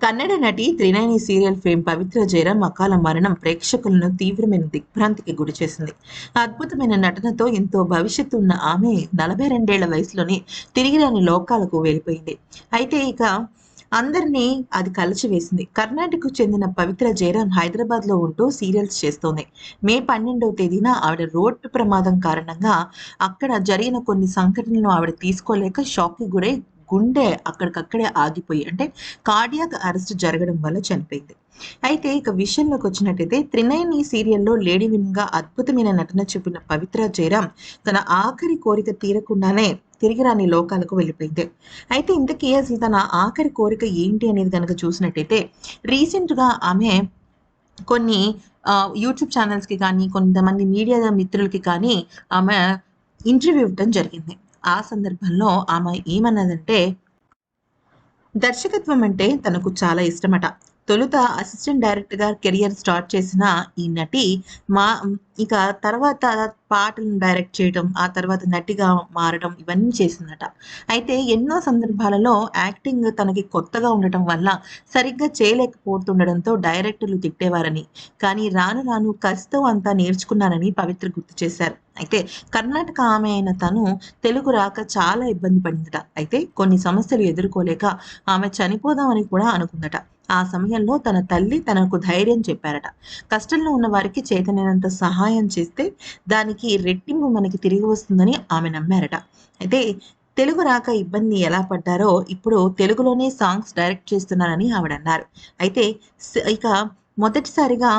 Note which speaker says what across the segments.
Speaker 1: కన్నడ నటి Trinayani serial fame Pavitra Jayaram అకాల మరణం ప్రేక్షకులను తీవ్రమైన దిగ్భ్రాంతికి గురిచేసింది అద్భుతమైన నటనతో ఎంతో భవిష్యత్తు ఉన్న ఆమె నలభై రెండేళ్ళ వయసులోనే తిరిగి రాని లోకాలకు వెళ్ళిపోయింది. అయితే ఇక అందరినీ అది కలిచివేసింది. కర్ణాటకకు చెందిన పవిత్ర జయరాం హైదరాబాద్లో ఉంటూ సీరియల్స్ చేస్తోంది. మే పన్నెండవ తేదీన ఆవిడ రోడ్డు ప్రమాదం కారణంగా అక్కడ జరిగిన కొన్ని సంఘటనలు ఆవిడ తీసుకోలేక షాక్కి గురై గుండె అక్కడికక్కడే ఆగిపోయి అంటే కార్డియాక్ అరెస్ట్ జరగడం వల్ల చనిపోయింది. అయితే ఇక విషయంలోకి వచ్చినట్టయితే త్రినయని సీరియల్లో లేడీ విన్గా అద్భుతమైన నటన చూపిన పవిత్ర జయరామ్ తన ఆఖరి కోరిక తీరకుండానే తిరిగి రాని లోకాలకు వెళ్ళిపోయింది. అయితే ఇంతకీ అసలు తన ఆఖరి కోరిక ఏంటి అనేది కనుక చూసినట్టయితే రీసెంట్గా ఆమె కొన్ని యూట్యూబ్ ఛానల్స్కి కానీ కొంతమంది మీడియా మిత్రులకి కానీ ఆమె ఇంటర్వ్యూ ఇవ్వడం జరిగింది. ఆ సందర్భంలో ఆమె ఏమన్నదంటే దర్శకత్వం అంటే తనకు చాలా ఇష్టమట. తొలుత అసిస్టెంట్ డైరెక్టర్గా కెరియర్ స్టార్ట్ చేసిన ఈ నటి మా ఇక తర్వాత పాటలను డైరెక్ట్ చేయడం ఆ తర్వాత నటిగా మారడం ఇవన్నీ చేసిందట. అయితే ఎన్నో సందర్భాలలో యాక్టింగ్ తనకి కొత్తగా ఉండటం వల్ల సరిగ్గా చేయలేకపోతుండడంతో డైరెక్టర్లు తిట్టేవారని కానీ రాను రాను కసితో అంతా నేర్చుకున్నానని పవిత్ర గుర్తు చేశారు. అయితే కర్ణాటక ఆమె అయిన తను తెలుగు రాక చాలా ఇబ్బంది పడిందట. అయితే కొన్ని సమస్యలు ఎదుర్కోలేక ఆమె చనిపోదామని కూడా అనుకుందట. ఆ సమయంలో తన తల్లి తనకు ధైర్యం చెప్పారట. కష్టంలో ఉన్న వారికి చేతనైనంత సహాయం చేస్తే దానికి రెట్టింపు మనకి తిరిగి వస్తుందని ఆమె నమ్మారట. అయితే తెలుగు రాక ఇబ్బంది ఎలా పడ్డారో ఇప్పుడు తెలుగులోనే సాంగ్స్ డైరెక్ట్ చేస్తున్నారని ఆవిడ అన్నారు. అయితే ఇక మొదటిసారిగా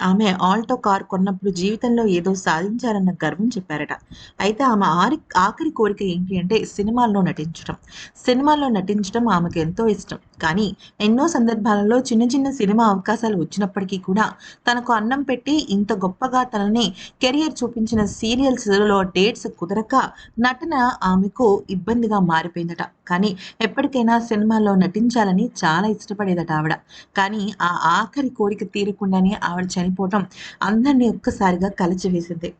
Speaker 1: ఆమె ఆల్టో కార్ కొన్నప్పుడు జీవితంలో ఏదో సాధించారన్న గర్వం చెప్పారట. అయితే ఆమె ఆరి ఆఖరి కోరిక ఏంటి అంటే సినిమాల్లో నటించడం సినిమాల్లో నటించడం ఆమెకు ఎంతో ఇష్టం. కానీ ఎన్నో సందర్భాలలో చిన్న చిన్న సినిమా అవకాశాలు వచ్చినప్పటికీ కూడా తనకు అన్నం పెట్టి ఇంత గొప్పగా తనని కెరియర్ చూపించిన సీరియల్స్లో డేట్స్ కుదరక నటన ఆమెకు ఇబ్బందిగా మారిపోయిందట. కానీ ఎప్పటికైనా సినిమాల్లో నటించాలని చాలా ఇష్టపడేదట ఆవిడ. కానీ ఆ ఆఖరి కోరిక తీరకుండానే ఆవిడ చని చనిపోవటం అందరినీ ఒక్కసారిగా కలిచివేసింది.